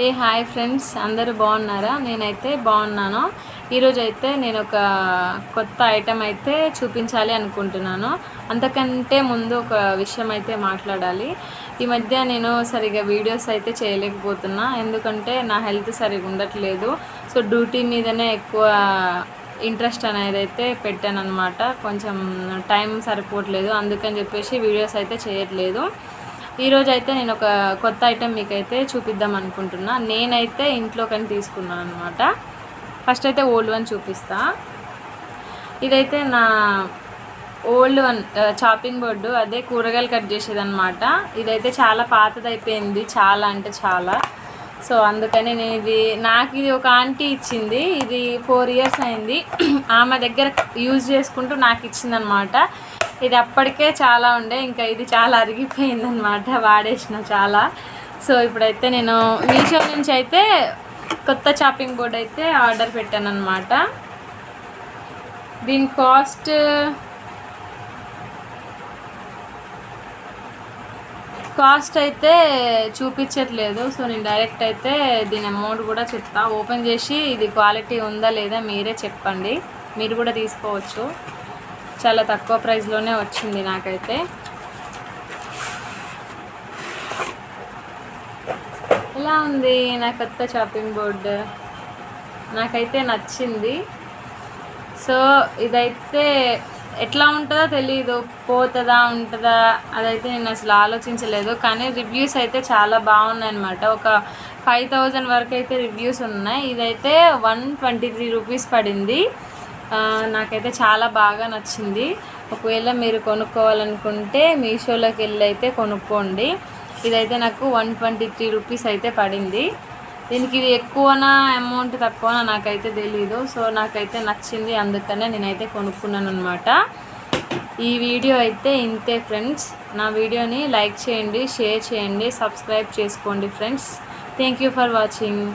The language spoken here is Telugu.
ఏ హాయ్ ఫ్రెండ్స్ అందరూ బాగున్నారా? నేనైతే బాగున్నాను. ఈరోజు అయితే నేను ఒక కొత్త ఐటెం అయితే చూపించాలి అనుకుంటున్నాను. అంతకంటే ముందు ఒక విషయం అయితే మాట్లాడాలి. ఈ మధ్య నేను సరిగా వీడియోస్ అయితే చేయలేకపోతున్నా. ఎందుకంటే నా హెల్త్ సరిగా ఉండట్లేదు. సో డ్యూటీ మీదనే ఎక్కువ ఇంట్రెస్ట్ అనేది అయితే పెట్టాను అనమాట కొంచెం టైం సరిపోవట్లేదు. అందుకని చెప్పేసి వీడియోస్ అయితే చేయట్లేదు. ఈరోజు అయితే నేను ఒక కొత్త ఐటెం మీకైతే చూపిద్దాం అనుకుంటున్నా. నేనైతే ఇంట్లోకని తీసుకున్నాను అనమాట ఫస్ట్ అయితే ఓల్డ్ వన్ చూపిస్తా. ఇదైతే నా ఓల్డ్ వన్ చాపింగ్ బోర్డు అదే కూరగాయలు కట్ చేసేదన్నమాట. ఇదైతే చాలా పాతదైపోయింది చాలా అంటే చాలా. సో అందుకని నేను ఇది నాకు ఇది ఒక ఆంటీ ఇచ్చింది. ఇది ఫోర్ ఇయర్స్ అయింది. ఆమె దగ్గర యూజ్ చేసుకుంటూ నాకు ఇచ్చిందనమాట ఇది అప్పటికే చాలా ఉండే ఇంకా ఇది చాలా అరిగిపోయిందనమాట వాడేసిన చాలా. సో ఇప్పుడైతే నేను మీషో నుంచి అయితే కొత్త చాపింగ్ బోర్డ్ అయితే ఆర్డర్ పెట్టాను అనమాట దీని కాస్ట్ కాస్ట్ అయితే చూపించట్లేదు. సో నేను డైరెక్ట్ అయితే దీని అమౌంట్ కూడా చెప్తా. ఓపెన్ చేసి ఇది క్వాలిటీ ఉందా లేదా మీరే చెప్పండి. మీరు కూడా తీసుకోవచ్చు. చాలా తక్కువ ప్రైస్లోనే వచ్చింది నాకైతే. ఎలా ఉంది నా కొత్త షాపింగ్ బోర్డు నాకైతే నచ్చింది. సో ఇదైతే ఎట్లా ఉంటుందో తెలీదు. పోతుందా ఉంటుందా? అదైతే నేను అసలు ఆలోచించలేదు. కానీ రివ్యూస్ అయితే చాలా బాగున్నాయి అనమాట ఒక ఫైవ్ థౌజండ్ వరకు అయితే రివ్యూస్ ఉన్నాయి. ఇదైతే వన్ ట్వంటీ త్రీ రూపీస్ పడింది. నాకైతే చాలా బాగా నచ్చింది. ఒకవేళ మీరు కొనుక్కోవాలనుకుంటే మీషోలోకి వెళ్ళి అయితే కొనుక్కోండి. ఇదైతే నాకు వన్ ట్వంటీ త్రీ రూపీస్ అయితే పడింది. దీనికి ఇది ఎక్కువనా అమౌంట్ తక్కువనా నాకైతే తెలీదు. సో నాకైతే నచ్చింది అందుకనే నేనైతే కొనుక్కున్నాను అనమాట ఈ వీడియో అయితే ఇంతే ఫ్రెండ్స్. నా వీడియోని లైక్ చేయండి షేర్ చేయండి సబ్స్క్రైబ్ చేసుకోండి friends. Thank you for watching.